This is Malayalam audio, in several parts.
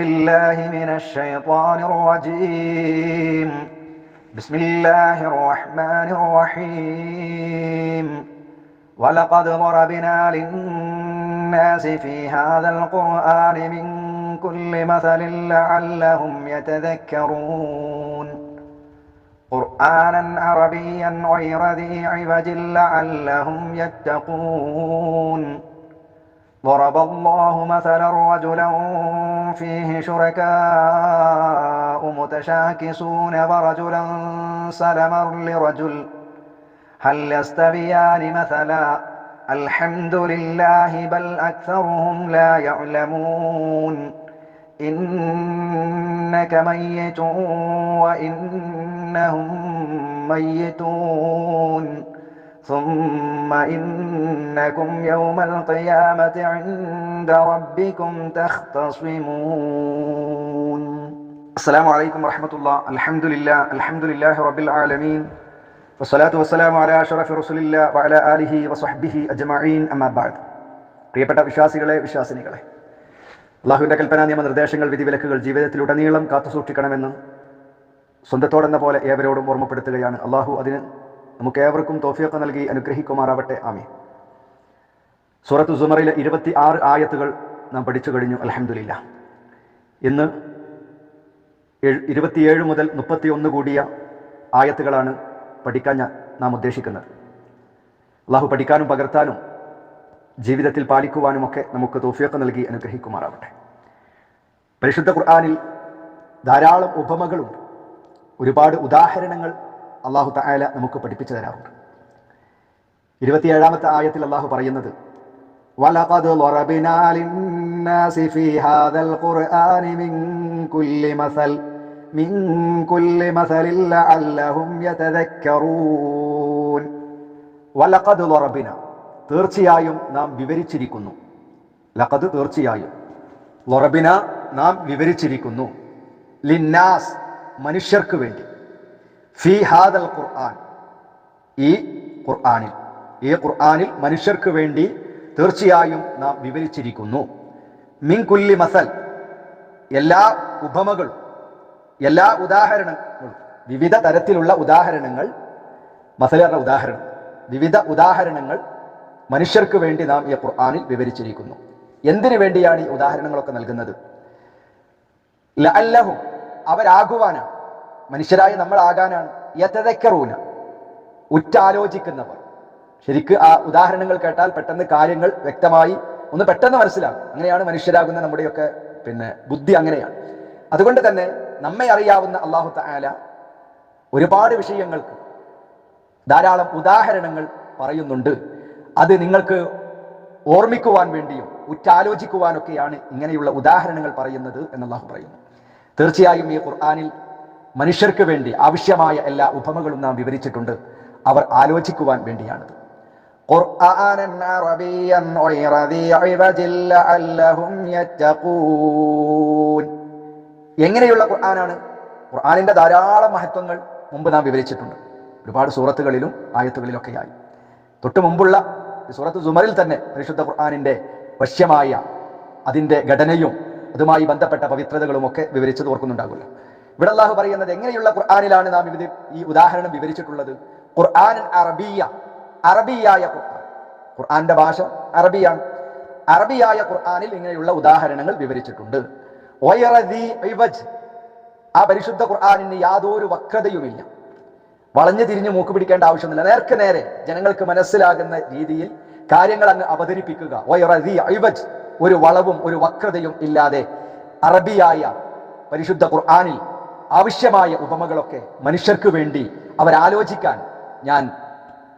بالله من الشيطان الرجيم. بسم الله الرحمن الرحيم. ولقد ضربنا للناس في هذا القرآن من كل مثل لعلهم يتذكرون. قرآنا عربيا غير ذي عوج لعلهم يتقون. ضرب الله مثلا رجلا فيه شركاء متشاكسون ورجلا سلما لرجل. هل يستويان مثلا؟ الحمد لله بل أكثرهم لا يعلمون. إنك ميت وإنهم ميتون. ثم إنكم يوم القيامة عند ربكم تختصمون السلام عليكم ورحمة الله الحمد لله الحمد لله رب العالمين والصلاة والسلام على أشرف رسول الله وعلى آله وصحبه أجمعين أما بعد പ്രിയപ്പെട്ട വിശ്വാസികളെ വിശ്വാസിനികളെ അള്ളാഹുവിൻ്റെ കൽപ്പനാ നിയമ നിർദ്ദേശങ്ങൾ വിധിവിലക്കുകൾ ജീവിതത്തിലുടനീളം കാത്തുസൂക്ഷിക്കണമെന്ന് സ്വന്തത്തോടെന്ന പോലെ ഏവരോടും ഓർമ്മപ്പെടുത്തുകയാണ് അള്ളാഹു അതിന് നമുക്ക് ഏവർക്കും തോഫിയൊക്കെ നൽകി അനുഗ്രഹിക്കുമാറാവട്ടെ. ആമി സൂറത്ത് സുമറിലെ ഇരുപത്തി ആറ് ആയത്തുകൾ നാം പഠിച്ചു കഴിഞ്ഞു. അലഹമില്ല ഇന്ന് ഇരുപത്തിയേഴ് മുതൽ മുപ്പത്തിയൊന്ന് കൂടിയ ആയത്തുകളാണ് പഠിക്കാൻ ഞാൻ നാം ഉദ്ദേശിക്കുന്നത്. അള്ളാഹു പഠിക്കാനും പകർത്താനും ജീവിതത്തിൽ പാലിക്കുവാനുമൊക്കെ നമുക്ക് തോഫിയൊക്കെ നൽകി അനുഗ്രഹിക്കുമാറാവട്ടെ. പരിശുദ്ധ ഖുർആാനിൽ ധാരാളം ഉപമകളും ഒരുപാട് ഉദാഹരണങ്ങൾ അള്ളാഹു തആല നമുക്ക് പഠിപ്പിച്ചു തരാറുണ്ട് ഇരുപത്തിയേഴാമത്തെ ആയത്തിൽ അള്ളാഹു പറയുന്നത് وَلَقَدْ ضَرَبْنَا لِلنَّاسِ فِي هَذَا الْقُرْآنِ مِنْ كُلِّ مَثَلٍ مِنْ كُلِّ مَثَلٍ لَعَلَّهُمْ يَتَذَكَّرُونَ وَلَقَدْ ضَرَبْنَا തീർച്ചയായും നാം വിവരിച്ചിരിക്കുന്നു ലഖദ് തീർച്ചയായും ലൊറബിന നാം വിവരിച്ചിരിക്കുന്നു ലിന്നാസ് മനുഷ്യർക്ക് വേണ്ടി ഫി ഹാദൽ ഖുർആൻ. ഈ ഖുർആാനിൽ ഈ ഖുർആാനിൽ മനുഷ്യർക്ക് വേണ്ടി തീർച്ചയായും നാം വിവരിച്ചിരിക്കുന്നു. മിൻ കുല്ലി മസൽ എല്ലാ ഉപമകളും എല്ലാ ഉദാഹരണങ്ങളും വിവിധ തരത്തിലുള്ള ഉദാഹരണങ്ങൾ മസലയുടെ ഉദാഹരണം വിവിധ ഉദാഹരണങ്ങൾ മനുഷ്യർക്ക് വേണ്ടി നാം ഈ ഖുർആാനിൽ വിവരിച്ചിരിക്കുന്നു. എന്തിനു വേണ്ടിയാണ് ഈ ഉദാഹരണങ്ങളൊക്കെ നൽകുന്നത്? ലഅല്ലഹും അവരാകുവാനാണ്. മനുഷ്യരായി നമ്മൾ ആകാനാണ് യഥതക്കറൂന ഉറ്റാലോചിക്കുന്നവർ. ശരിക്ക് ആ ഉദാഹരണങ്ങൾ കേട്ടാൽ പെട്ടെന്ന് കാര്യങ്ങൾ വ്യക്തമായി ഒന്ന് പെട്ടെന്ന് മനസ്സിലാകും. അങ്ങനെയാണ് മനുഷ്യരാകുന്ന നമ്മുടെയൊക്കെ പിന്നെ ബുദ്ധി അങ്ങനെയാണ്. അതുകൊണ്ട് തന്നെ നമ്മെ അറിയാവുന്ന അള്ളാഹു തആല ഒരുപാട് വിഷയങ്ങൾക്ക് ധാരാളം ഉദാഹരണങ്ങൾ പറയുന്നുണ്ട്. അത് നിങ്ങൾക്ക് ഓർമ്മിക്കുവാൻ വേണ്ടിയും ഉറ്റാലോചിക്കുവാനൊക്കെയാണ് ഇങ്ങനെയുള്ള ഉദാഹരണങ്ങൾ പറയുന്നത് എന്ന് അള്ളാഹു പറയുന്നു. തീർച്ചയായും ഈ ഖുർആനിൽ മനുഷ്യർക്ക് വേണ്ടി ആവശ്യമായ എല്ലാ ഉപമകളും നാം വിവരിച്ചിട്ടുണ്ട്. അവർ ആലോചിക്കുവാൻ വേണ്ടിയാണ്. എങ്ങനെയുള്ള ഖുർആനാണ്? ഖുർആാനിന്റെ ധാരാളം മഹത്വങ്ങൾ മുമ്പ് നാം വിവരിച്ചിട്ടുണ്ട്. ഒരുപാട് സൂറത്തുകളിലും ആയത്തുകളിലൊക്കെയായി. തൊട്ടു മുമ്പുള്ള സൂറത്ത് സുമറിൽ തന്നെ പരിശുദ്ധ ഖുർആാനിന്റെ വശ്യമായ അതിന്റെ ഘടനയും അതുമായി ബന്ധപ്പെട്ട പവിത്രതകളുമൊക്കെ വിവരിച്ചത് ഓർക്കുന്നുണ്ടാകില്ല ഇവിടെ അള്ളാഹു പറയുന്നത് എങ്ങനെയുള്ള ഖുർആാനിലാണ് നാം ഇത് ഈ ഉദാഹരണം വിവരിച്ചിട്ടുള്ളത്? ഖുർആൻ അറബിയ അറബിയായ ഖുർആൻ. ഖുർആന്റെ ഭാഷ അറബിയാണ്. അറബിയായ ഖുർആാനിൽ ഇങ്ങനെയുള്ള ഉദാഹരണങ്ങൾ വിവരിച്ചിട്ടുണ്ട്. ആ പരിശുദ്ധ ഖുർആാനിന് യാതൊരു വക്രതയുമില്ല. വളഞ്ഞു തിരിഞ്ഞു മൂക്ക് പിടിക്കേണ്ട ആവശ്യമില്ല നേർക്ക് നേരെ ജനങ്ങൾക്ക് മനസ്സിലാകുന്ന രീതിയിൽ കാര്യങ്ങൾ അങ്ങ് അവതരിപ്പിക്കുക. ഒരു വളവും ഒരു വക്രതയും ഇല്ലാതെ അറബിയായ പരിശുദ്ധ ഖുർആനിൽ ആവശ്യമായ ഉപമകളൊക്കെ മനുഷ്യർക്ക് വേണ്ടി അവരാലോചിക്കാൻ ഞാൻ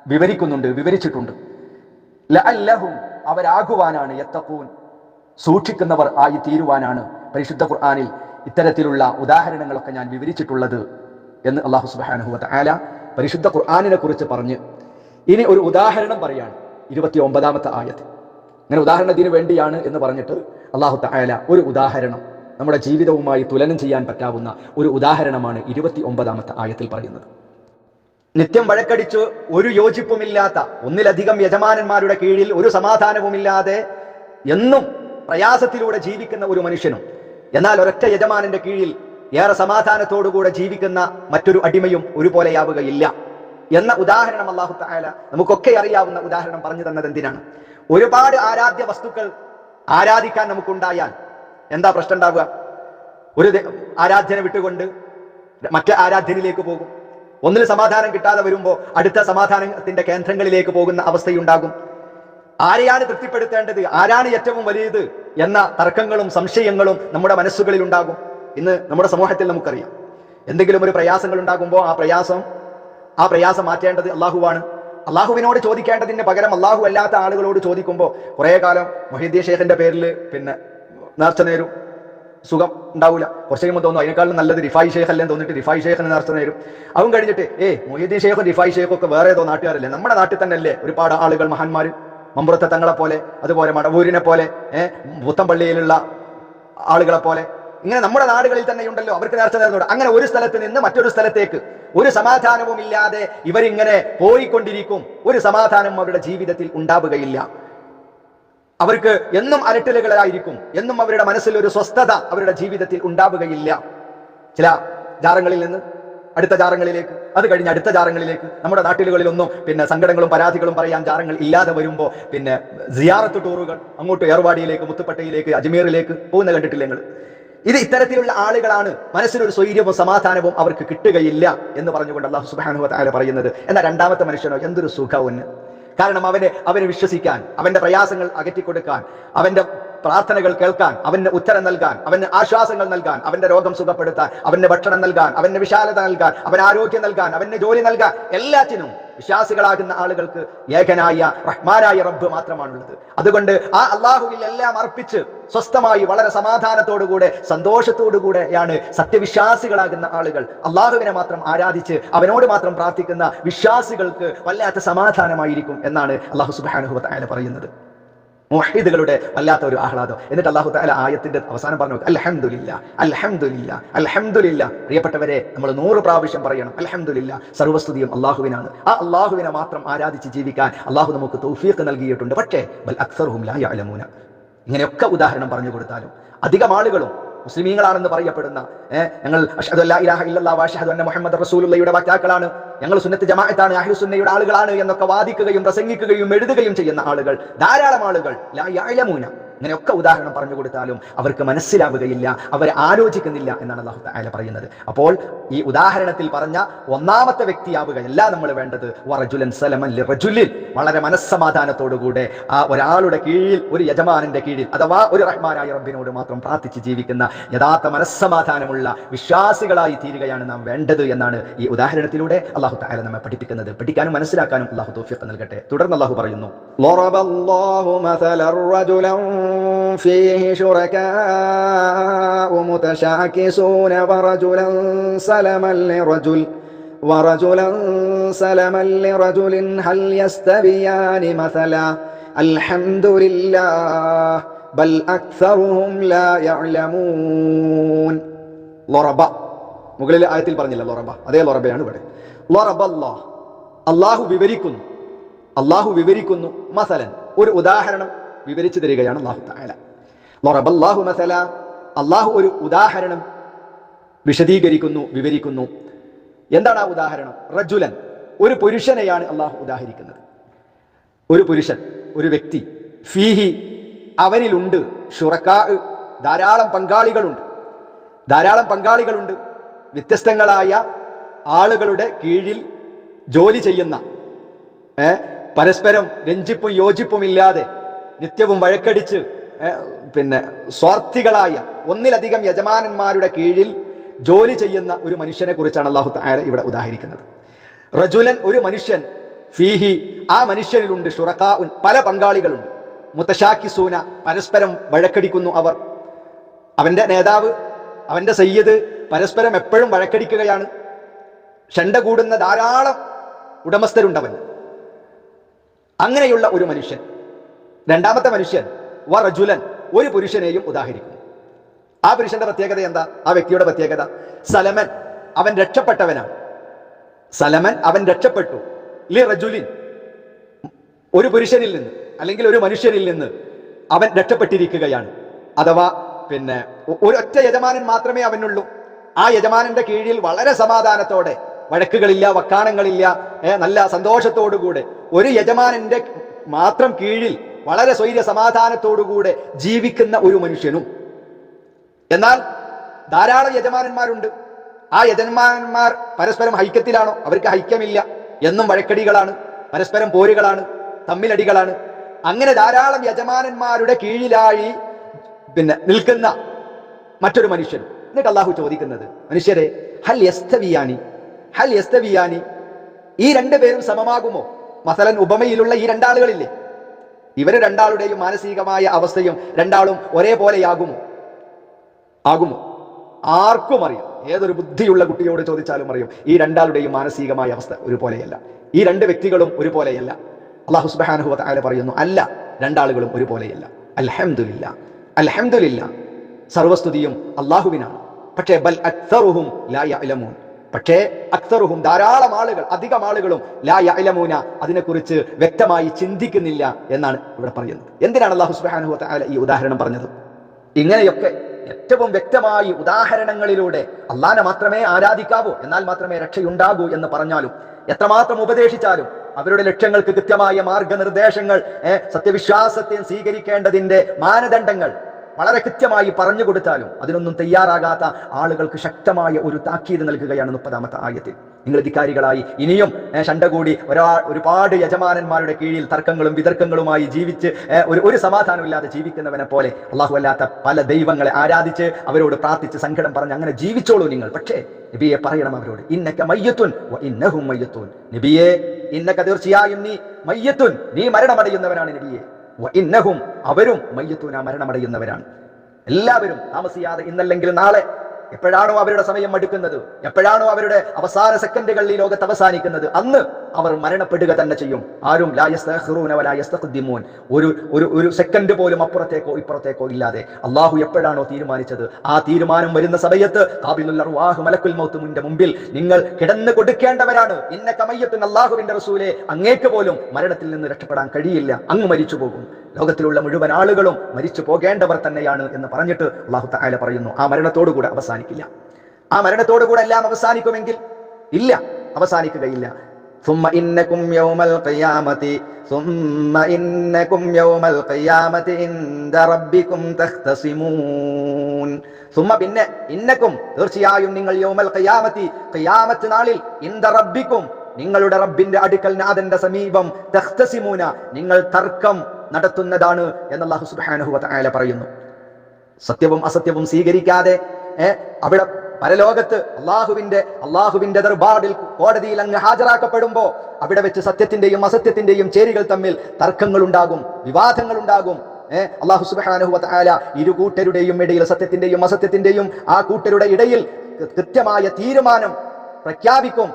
വിവരിക്കുന്നുണ്ട് വിവരിച്ചിട്ടുണ്ട്. ലഅല്ലഹും അവരാകുവാനാണ് എത്തപ്പൂൻ സൂക്ഷിക്കുന്നവർ ആയി തീരുവാനാണ് പരിശുദ്ധ ഖുർആാനിൽ ഇത്തരത്തിലുള്ള ഉദാഹരണങ്ങളൊക്കെ ഞാൻ വിവരിച്ചിട്ടുള്ളത് എന്ന് അള്ളാഹു സുബ്ഹാനഹു ആല പരിശുദ്ധ ഖുർആാനിനെ കുറിച്ച് പറഞ്ഞ് ഇനി ഒരു ഉദാഹരണം പറയാണ് ഇരുപത്തി ഒമ്പതാമത്തെ ആയത്ത്. അങ്ങനെ ഉദാഹരണത്തിന് വേണ്ടിയാണ് എന്ന് പറഞ്ഞിട്ട് അള്ളാഹു തആല ഒരു ഉദാഹരണം നമ്മുടെ ജീവിതവുമായി തുലനം ചെയ്യാൻ പറ്റാവുന്ന ഒരു ഉദാഹരണമാണ് ഇരുപത്തി ഒമ്പതാമത്തെ ആയത്തിൽ പറയുന്നത്. നിത്യം വഴക്കടിച്ച് ഒരു യോജിപ്പുമില്ലാത്ത ഒന്നിലധികം യജമാനന്മാരുടെ കീഴിൽ ഒരു സമാധാനവുമില്ലാതെ എന്നും പ്രയാസത്തിലൂടെ ജീവിക്കുന്ന ഒരു മനുഷ്യനും എന്നാൽ ഒരൊറ്റ യജമാനന്റെ കീഴിൽ ഏറെ സമാധാനത്തോടുകൂടെ ജീവിക്കുന്ന മറ്റൊരു അടിമയും ഒരുപോലെയാവുകയില്ല എന്ന ഉദാഹരണം അള്ളാഹു തായാല നമുക്കൊക്കെ അറിയാവുന്ന ഉദാഹരണം പറഞ്ഞു തന്നത് എന്തിനാണ്? ഒരുപാട് ആരാധ്യ വസ്തുക്കൾ ആരാധിക്കാൻ നമുക്കുണ്ടായാൽ എന്താ പ്രശ്നം ഉണ്ടാവുക? ഒരു ആരാധന വിട്ടുകൊണ്ട് മറ്റേ ആരാധ്യനിലേക്ക് പോകും. ഒന്നിൽ സമാധാനം കിട്ടാതെ വരുമ്പോൾ അടുത്ത സമാധാനത്തിന്റെ കേന്ദ്രങ്ങളിലേക്ക് പോകുന്ന അവസ്ഥയുണ്ടാകും. ആരെയാണ് തൃപ്തിപ്പെടുത്തേണ്ടത്? ആരാണ് ഏറ്റവും വലിയത് എന്ന തർക്കങ്ങളും സംശയങ്ങളും നമ്മുടെ മനസ്സുകളിൽ ഉണ്ടാകും. ഇന്ന് നമ്മുടെ സമൂഹത്തിൽ നമുക്കറിയാം. എന്തെങ്കിലും ഒരു പ്രയാസങ്ങൾ ഉണ്ടാകുമ്പോൾ ആ പ്രയാസം ആ പ്രയാസം മാറ്റേണ്ടത് അള്ളാഹുവാണ്. അള്ളാഹുവിനോട് ചോദിക്കേണ്ടതിന് പകരം അള്ളാഹു അല്ലാത്ത ആളുകളോട് ചോദിക്കുമ്പോൾ കുറേ കാലം മൊഹീദ്ദീൻ ഷേഖിന്റെ പേരിൽ പിന്നെ നേർച്ച നേരും സുഖം ഉണ്ടാവില്ല കുറച്ച് കഴിയുമ്പോൾ തോന്നും അതിനേക്കാളും നല്ലത് റിഫായി ഷേഖ് അല്ലേ തോന്നിട്ട് റിഫായി ഷേഖിന് നേർച്ച നേരും അതും കഴിഞ്ഞിട്ട് ഏ മൊഹീദ്ദീൻ ഷേഖും റിഫായി ഷേഖും ഒക്കെ വേറെ ഏതോ നാട്ടുകാരല്ലേ? നമ്മുടെ നാട്ടിൽ തന്നെ അല്ലേ ഒരുപാട് ആളുകൾ മഹാന്മാർ മമ്പുറത്തെ തങ്ങളെ പോലെ അതുപോലെ മടവൂരിനെ പോലെ ഏഹ് പുത്തമ്പള്ളിയിലുള്ള ആളുകളെ പോലെ. ഇങ്ങനെ നമ്മുടെ നാടുകളിൽ തന്നെ ഉണ്ടല്ലോ അവർക്ക് നേർച്ച നേർന്നുണ്ട് അങ്ങനെ ഒരു സ്ഥലത്ത് നിന്ന് മറ്റൊരു സ്ഥലത്തേക്ക് ഒരു സമാധാനവും ഇല്ലാതെ ഇവരിങ്ങനെ പോയിക്കൊണ്ടിരിക്കും. ഒരു സമാധാനം അവരുടെ ജീവിതത്തിൽ ഉണ്ടാവുകയില്ല. അവർക്ക് എന്നും അലട്ടലുകളായിരിക്കും. എന്നും അവരുടെ മനസ്സിൽ ഒരു സ്വസ്ഥത അവരുടെ ജീവിതത്തിൽ ഉണ്ടാവുകയില്ല. ചില ജാറങ്ങളിൽ നിന്ന് അടുത്ത ജാറങ്ങളിലേക്ക് അത് കഴിഞ്ഞ് അടുത്ത ജാറങ്ങളിലേക്ക് നമ്മുടെ നാട്ടിലുകളിലൊന്നും പിന്നെ സങ്കടങ്ങളും പരാതികളും പറയാൻ ജാറങ്ങൾ ഇല്ലാതെ വരുമ്പോൾ പിന്നെ സിയാറത്ത് ടൂറുകൾ അങ്ങോട്ട് ഏർവാടിയിലേക്ക് മുത്തുപ്പട്ടയിലേക്ക് അജ്മീറിലേക്ക് പോകുന്ന കണ്ടിട്ടില്ല ഇത് ഇത്തരത്തിലുള്ള ആളുകളാണ് മനസ്സിനൊരു സ്വൈര്യവും സമാധാനവും അവർക്ക് കിട്ടുകയില്ല എന്ന് പറഞ്ഞുകൊണ്ട് അള്ളാഹു സുബാനു താര പറയുന്നത്. എന്നാൽ രണ്ടാമത്തെ മനുഷ്യനോ? എന്തൊരു സുഖവുന്ന് കാരണം അവനെ അവനെ വിശ്വസിക്കാൻ അവന്റെ പ്രയാസങ്ങൾ അകറ്റിക്കൊടുക്കാൻ അവന്റെ പ്രാർത്ഥനകൾ കേൾക്കാൻ അവന് ഉത്തരം നൽകാൻ അവന് ആശ്വാസങ്ങൾ നൽകാൻ അവന്റെ രോഗം സുഖപ്പെടുത്താൻ അവന് ഭക്ഷണം നൽകാൻ അവന് വിശാലത നൽകാൻ അവന് ആരോഗ്യം നൽകാൻ അവന് ജോലി നൽകാൻ എല്ലാറ്റിനും വിശ്വാസികളാകുന്ന ആളുകൾക്ക് ഏകനായ റഹ്മാനായ റബ്ബ് മാത്രമാണുള്ളത്. അതുകൊണ്ട് ആ അള്ളാഹുവിൽ എല്ലാം അർപ്പിച്ച് സ്വസ്ഥമായി വളരെ സമാധാനത്തോടുകൂടെ സന്തോഷത്തോടുകൂടെയാണ് സത്യവിശ്വാസികളാകുന്ന ആളുകൾ അള്ളാഹുവിനെ മാത്രം ആരാധിച്ച് അവനോട് മാത്രം പ്രാർത്ഥിക്കുന്ന വിശ്വാസികൾക്ക് വല്ലാത്ത സമാധാനമായിരിക്കും എന്നാണ് അള്ളാഹു സുബാനുഹു താല പറയുന്നത്. മുഹീദുകളുടെ വല്ലാത്ത ഒരു ആഹ്ലാദം. എന്നിട്ട് അള്ളാഹു താല ആയത്തിന്റെ അവസാനം പറഞ്ഞു അൽഹംദുലില്ല അൽഹംദുലില്ല അൽഹംദുലില്ല. പ്രിയപ്പെട്ടവരെ നമ്മൾ നൂറ് പ്രാവശ്യം പറയണം അൽഹംദുലില്ല. സർവസ്തുതിയും അള്ളാഹുവിനാണ് ആ അള്ളാഹുവിനെ മാത്രം ആരാധിച്ച് ജീവിക്കാൻ അള്ളാഹു നമുക്ക് തൗഫീഖ് നൽകിയിട്ടുണ്ട്. പക്ഷേ ബൽ അക്സറുഹും ലാ യഅലമൂന. ഇങ്ങനെയൊക്കെ ഉദാഹരണം പറഞ്ഞു കൊടുത്താലും അധികം ആളുകളും മുസ്ലിമീങ്ങളാണെന്ന് പറയപ്പെടുന്ന ഞങ്ങൾ അഷ്ഹദു അല്ലാ ഇലാഹ ഇല്ലല്ലാഹ് വാഷഹദ് അന്ന മുഹമ്മദ് റസൂലുള്ളയുടെ വാക്യാക്കളാണ് ഞങ്ങൾ സുന്നത്ത് ജമാഅത്താണ് അഹ്ലു സുന്നയുടെ ആളുകളാണ് എന്നൊക്കെ വാദിക്കുകയും പ്രസംഗിക്കുകയും എഴുതുകയും ചെയ്യുന്ന ആളുകൾ. ധാരാളം ആളുകൾ. ലാ ഇങ്ങനെയൊക്കെ ഉദാഹരണം പറഞ്ഞു കൊടുത്താലും അവർക്ക് മനസ്സിലാവുകയില്ല അവർ ആലോചിക്കുന്നില്ല എന്നാണ് അള്ളാഹു താല പറയുന്നത്. അപ്പോൾ ഈ ഉദാഹരണത്തിൽ പറഞ്ഞ ഒന്നാമത്തെ വ്യക്തിയാവുകയല്ല നമ്മൾ വേണ്ടത്. വറജുലൻ സലമൻ ലിറജുലിൻ. വളരെ മനസ്സമാധാനത്തോടുകൂടെ ആ ഒരാളുടെ കീഴിൽ ഒരു യജമാനന്റെ കീഴിൽ അഥവാ ഒരു റഹ്മാനായ റബ്ബിനോട് മാത്രം പ്രാർത്ഥിച്ച് ജീവിക്കുന്ന യഥാർത്ഥ മനസ്സമാധാനമുള്ള വിശ്വാസികളായി തീരുകയാണ് നാം വേണ്ടത് എന്നാണ് ഈ ഉദാഹരണത്തിലൂടെ അള്ളാഹു താല നമ്മെ പഠിപ്പിക്കുന്നത്. പഠിക്കാനും മനസ്സിലാക്കാനും അള്ളാഹു തോഫിയത്ത് നൽകട്ടെ. തുടർന്ന് അള്ളാഹു പറയുന്നു ضرب الله مثلا رجلا فيه شركاء متشاكسون ورجلا سلما لرجل ورجلا سلما لرجل هل يستويان مثلا الحمد لله بل أكثرهم لا يعلمون ലൊറബ മുകളിലെ ആയത്തിൽ പറഞ്ഞില്ല ലൊറബ അതേ ലൊറബയാണ് ഇവിടെ ലൊറബ അല്ലാഹ് അള്ളാഹു വിവരിക്കുന്നു അള്ളാഹു വിവരിക്കുന്നു മസലൻ ഒരു ഉദാഹരണം വിവരിച്ചു തരികയാണ് അള്ളാഹു മസല അള്ളാഹു ഒരു ഉദാഹരണം വിശദീകരിക്കുന്നു വിവരിക്കുന്നു. എന്താണ് ആ ഉദാഹരണം? റജുലൻ ഒരു പുരുഷനെയാണ് അള്ളാഹു ഉദാഹരിക്കുന്നത്. ഒരു പുരുഷൻ ഒരു വ്യക്തി. ഫീഹി അവനിലുണ്ട്. ഷുറക്കാ ധാരാളം പങ്കാളികളുണ്ട്. ധാരാളം പങ്കാളികളുണ്ട്. വ്യത്യസ്തങ്ങളായ ആളുകളുടെ കീഴിൽ ജോലി ചെയ്യുന്ന പരസ്പരം രഞ്ജിപ്പും യോജിപ്പും ഇല്ലാതെ നിത്യവും വഴക്കടിച്ച് പിന്നെ സ്വാർത്ഥികളായ ഒന്നിലധികം യജമാനന്മാരുടെ കീഴിൽ ജോലി ചെയ്യുന്ന ഒരു മനുഷ്യനെ കുറിച്ചാണ് അള്ളാഹു ഇവിടെ ഉദാഹരിക്കുന്നത്. റജുലൻ ഒരു മനുഷ്യൻ ഫീഹി ആ മനുഷ്യനിലുണ്ട് ഷുറക്കാ പല പങ്കാളികളുണ്ട്. മുത്തശാക്കിസൂന പരസ്പരം വഴക്കടിക്കുന്നു അവർ. അവന്റെ നേതാവ് അവന്റെ സയ്യദ് പരസ്പരം എപ്പോഴും വഴക്കടിക്കുകയാണ്. ഷണ്ട കൂടുന്ന ധാരാളം ഉടമസ്ഥരുണ്ടവൻ. അങ്ങനെയുള്ള ഒരു മനുഷ്യൻ. രണ്ടാമത്തെ മനുഷ്യൻ വ റജുലൻ ഒരു പുരുഷനെയും ഉദാഹരിക്കുന്നു. ആ പുരുഷന്റെ പ്രത്യേകത എന്താ? ആ വ്യക്തിയുടെ പ്രത്യേകത സലമൻ അവൻ രക്ഷപ്പെട്ടവനാണ്. സലമൻ അവൻ രക്ഷപ്പെട്ടു. ലി റജുലിൻ ഒരു പുരുഷനിൽ നിന്ന് അല്ലെങ്കിൽ ഒരു മനുഷ്യനിൽ നിന്ന് അവൻ രക്ഷപ്പെട്ടിരിക്കുകയാണ്. അഥവാ പിന്നെ ഒരൊറ്റ യജമാനൻ മാത്രമേ അവനുള്ളൂ. ആ യജമാനന്റെ കീഴിൽ വളരെ സമാധാനത്തോടെ വഴക്കുകളില്ല വക്കാണങ്ങളില്ല നല്ല സന്തോഷത്തോടുകൂടെ ഒരു യജമാനന്റെ മാത്രം കീഴിൽ വളരെ സ്വൈര്യ സമാധാനത്തോടുകൂടെ ജീവിക്കുന്ന ഒരു മനുഷ്യനും. എന്നാൽ ധാരാളം യജമാനന്മാരുണ്ട്. ആ യജമാനന്മാർ പരസ്പരം ഹൈക്യത്തിലാണോ അവർക്ക് ഹൈക്യമില്ല എന്നും വഴക്കടികളാണ് പരസ്പരം പോരുകളാണ് തമ്മിലടികളാണ്. അങ്ങനെ ധാരാളം യജമാനന്മാരുടെ കീഴിലായി പിന്നെ നിൽക്കുന്ന മറ്റൊരു മനുഷ്യൻ. എന്നിട്ട് അള്ളാഹു ചോദിക്കുന്നത് മനുഷ്യരെ ഹൽ യസ്തവിയാനി? ഹൽ യസ്തവിയാനി? ഈ രണ്ടു പേരും സമമാകുമോ? മസലൻ ഉപമയിലുള്ള ഈ രണ്ടാളുകളില്ലേ? ഇവർ രണ്ടാളുടെയും മാനസികമായ അവസ്ഥയും രണ്ടാളും ഒരേപോലെയാകുമോ ആകുമോ ആർക്കും അറിയാം ഏതൊരു ബുദ്ധിയുള്ള കുട്ടിയോട് ചോദിച്ചാലും അറിയും. ഈ രണ്ടാളുടെയും മാനസികമായ അവസ്ഥ ഒരുപോലെയല്ല. ഈ രണ്ട് വ്യക്തികളും ഒരുപോലെയല്ല. അള്ളാഹു സുബാനുഹു താല പറയുന്നു അല്ല രണ്ടാളുകളും ഒരുപോലെയല്ല. അൽഹംദുലില്ല. അൽഹംദുലില്ല. സർവസ്തുതിയും അള്ളാഹുവിനാണ് പക്ഷേ ബൽ അക്തറുഹും ലായ യഅലമൂൻ. പക്ഷേ അക്തറുഹും ധാരാളം ആളുകൾ അധികം ആളുകളും ലാ യഅലമൂന അതിനെക്കുറിച്ച് വ്യക്തമായി ചിന്തിക്കുന്നില്ല എന്നാണ് ഇവിടെ പറയുന്നത്. എന്തിനാണ് അള്ളാഹു വതആല ഈ ഉദാഹരണം പറഞ്ഞത്? ഇങ്ങനെയൊക്കെ ഏറ്റവും വ്യക്തമായി ഉദാഹരണങ്ങളിലൂടെ അള്ളാനെ മാത്രമേ ആരാധിക്കാവൂ എന്നാൽ മാത്രമേ രക്ഷയുണ്ടാകൂ എന്ന് പറഞ്ഞാലും എത്രമാത്രം ഉപദേശിച്ചാലും അവരുടെ ലക്ഷ്യങ്ങൾക്ക് കൃത്യമായ മാർഗനിർദ്ദേശങ്ങൾ സത്യവിശ്വാസത്തെ സ്വീകരിക്കേണ്ടതിന്റെ മാനദണ്ഡങ്ങൾ വളരെ കൃത്യമായി പറഞ്ഞു കൊടുത്താലും അതിനൊന്നും തയ്യാറാകാത്ത ആളുകൾക്ക് ശക്തമായ ഒരു താക്കീത് നൽകുകയാണ് മുപ്പതാമത്തെ ആയത്തിൽ. നിങ്ങൾ ധിക്കാരികളായി. ഇനിയും ശണ്ട കൂടി ഒരാ ഒരുപാട് യജമാനന്മാരുടെ കീഴിൽ തർക്കങ്ങളും വിതർക്കങ്ങളുമായി ജീവിച്ച് ഒരു ഒരു സമാധാനമില്ലാതെ ജീവിക്കുന്നവനെ പോലെ അള്ളാഹു അല്ലാത്ത പല ദൈവങ്ങളെ ആരാധിച്ച് അവരോട് പ്രാർത്ഥിച്ച് സങ്കടം പറഞ്ഞ് അങ്ങനെ ജീവിച്ചോളൂ നിങ്ങൾ. പക്ഷേ നബിയെ പറയണം അവരോട് ഇന്നക്ക മയ്യത്തുൻ ഇന്നഹും മയ്യത്തുൻ. നബിയെ ഇന്നക്ക തീർച്ചയായും നീ മയ്യത്തുൻ നീ മരണമടയുന്നവനാണ് നബിയെ. ഇന്നഹും അവരും മയ്യത്തൂന മരണമടയുന്നവരാണ്. എല്ലാവരും താമസിയാതെ ഇന്നല്ലെങ്കിൽ നാളെ എപ്പോഴാണോ അവരുടെ സമയം അടുക്കുന്നത്? എപ്പോഴാണോ അവരുടെ അവസാന സെക്കൻഡുകളിൽ ഈ ലോകത്ത് അവസാനിക്കുന്നത്? അന്ന് അവർ മരണപ്പെടുക തന്നെ ചെയ്യും. ആരും ലായസ്തഹറൂന വലാ യസ്തഖ്ദിമൂൻ. ഒരു ഒരു ഒരു സെക്കൻഡ് പോലും അപ്പുറത്തേക്കോ ഇപ്പുറത്തേക്കോ ഇല്ലാതെ അള്ളാഹു എപ്പോഴാണോ തീരുമാനിച്ചത്? ആ തീരുമാനം വരുന്ന സമയത്ത് അർവാഹ് മലക്കുൽ മൗത്ത് മുമ്പിൽ നിങ്ങൾ കിടന്നു കൊടുക്കേണ്ടവരാണ്. ഇന്ന കമയ്യത്തിന് അള്ളാഹുവിന്റെ റസൂലെ അങ്ങേക്ക് പോലും മരണത്തിൽ നിന്ന് രക്ഷപ്പെടാൻ കഴിയില്ല. അങ്ങ് മരിച്ചു പോകും. ലോകത്തിലുള്ള മുഴുവൻ ആളുകളും മരിച്ചു പോകേണ്ടവർ തന്നെയാണ് എന്ന് പറഞ്ഞിട്ട് അള്ളാഹു തആല പറയുന്നു. ആ മരണത്തോടുകൂടെ അവസാനിക്കില്ല. ആ മരണത്തോടുകൂടെ എല്ലാം അവസാനിക്കുമെങ്കിൽ ഇല്ല. അവസാനിക്കുകയില്ല. ثم إنكم يوم القيامة ثم إنكم يوم القيامة عند ربكم تختصمون ثم പിന്നെ ഇന്നക്കും തീർച്ചയായും നിങ്ങൾ യൗമൽ ഖിയാമത്തി ഖിയാമത്ത് നാളിൽ ഇന്ദ റബ്ബിക്കും നിങ്ങളുടെ റബ്ബിന്റെ അടുക്കൽ നാഥന്റെ സമീപം തഖ്തസിമൂന നിങ്ങൾ തർക്കം നടത്തുന്നതാണ് എന്ന് അല്ലാഹു സുബ്ഹാനഹു വതആല പറയുന്നു സത്യവും അസത്യവും സ്വീകരിക്കാതെ ഏ, അവിടെ പരലോകത്ത് അള്ളാഹുവിന്റെ അള്ളാഹുവിന്റെ ദർബാറിൽ കോടതിയിൽ അങ്ങ് ഹാജരാക്കപ്പെടുമ്പോ അവിടെ വെച്ച് സത്യത്തിന്റെയും അസത്യത്തിന്റെയും ചേരികൾ തമ്മിൽ തർക്കങ്ങൾ ഉണ്ടാകും വിവാദങ്ങൾ ഉണ്ടാകും അള്ളാഹു സുബാനുഹു വതആല ഇരു കൂട്ടരുടെയും ഇടയിൽ സത്യത്തിന്റെയും അസത്യത്തിന്റെയും ആ കൂട്ടരുടെ ഇടയിൽ കൃത്യമായ തീരുമാനം പ്രഖ്യാപിക്കും.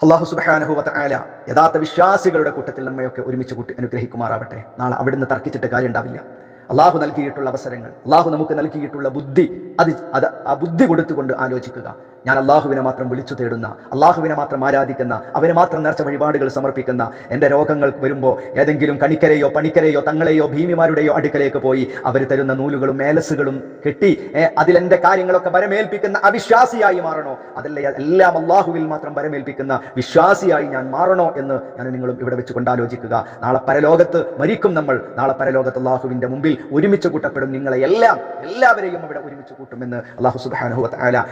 അള്ളാഹു സുബാനഹു വതആല യഥാർത്ഥ വിശ്വാസികളുടെ കൂട്ടത്തിൽ നമ്മയൊക്കെ ഒരുമിച്ച് കൂട്ടി അനുഗ്രഹിക്കുമാറാവട്ടെ. നാളെ അവിടുന്ന് തർക്കിച്ചിട്ട് കാര്യം ഉണ്ടാവില്ല അള്ളാഹു നൽകിയിട്ടുള്ള അവസരങ്ങൾ അള്ളാഹു നമുക്ക് നൽകിയിട്ടുള്ള ബുദ്ധി അത് അത് ആ ബുദ്ധി കൊടുത്തുകൊണ്ട് ആലോചിക്കുക. ഞാൻ അള്ളാഹുവിനെ മാത്രം വിളിച്ചു തേടുന്ന അള്ളാഹുവിനെ മാത്രം ആരാധിക്കുന്ന അവന് മാത്രം നേർച്ച വഴിപാടുകൾ സമർപ്പിക്കുന്ന എന്റെ രോഗങ്ങൾ വരുമ്പോൾ ഏതെങ്കിലും കണിക്കരയോ പണിക്കരയോ തങ്ങളെയോ ഭീമിമാരുടെയോ അടുക്കലേക്ക് പോയി അവർ തരുന്ന നൂലുകളും മേലസുകളും കെട്ടി അതിലെന്റെ കാര്യങ്ങളൊക്കെ വരമേൽപ്പിക്കുന്ന അവിശ്വാസിയായി മാറണോ? അതല്ല എല്ലാം അള്ളാഹുവിൽ മാത്രം വരമേൽപ്പിക്കുന്ന വിശ്വാസിയായി ഞാൻ മാറണോ എന്ന് ഞാൻ നിങ്ങളും ഇവിടെ വെച്ച് കൊണ്ടാലോചിക്കുക നാളെ പരലോകത്ത് മരിക്കും നമ്മൾ. നാളെ പരലോകത്ത് അള്ളാഹുവിന്റെ മുമ്പിൽ ഒരുമിച്ച് കൂട്ടപ്പെടും നിങ്ങളെ എല്ലാം എല്ലാവരെയും ഇവിടെ ഒരുമിച്ച് കൂട്ടുമെന്ന് അള്ളാഹു സുബാനുഹു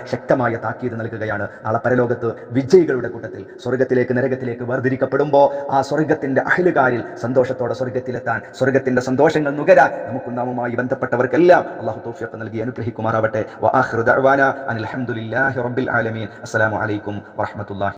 ശക്തമായ താക്കീത് നൽകുകയാണ് നാളെ പരലോകത്ത് വിജയികളുടെ കൂട്ടത്തിൽ സ്വർഗത്തിലേക്ക് നരകത്തിലേക്ക് വേർതിരിക്കപ്പെടുമ്പോൾ ആ സ്വർഗത്തിന്റെ അഹിലുകാരിൽ സന്തോഷത്തോടെ സ്വർഗത്തിലെത്താൻ സ്വർഗത്തിന്റെ സന്തോഷങ്ങൾ നുകരാൻ നമുക്കും നാമുമായി ബന്ധപ്പെട്ടവർക്കെല്ലാം അള്ളാഹു തൗഫീഖ് നൽകി അനുഗ്രഹിക്കുമാറാവട്ടെ. അനിൽ ഹംദുലില്ലാഹി റബ്ബിൽ ആലമീൻ. അസ്സലാമു അലൈക്കും വറഹ്മത്തുള്ളാഹി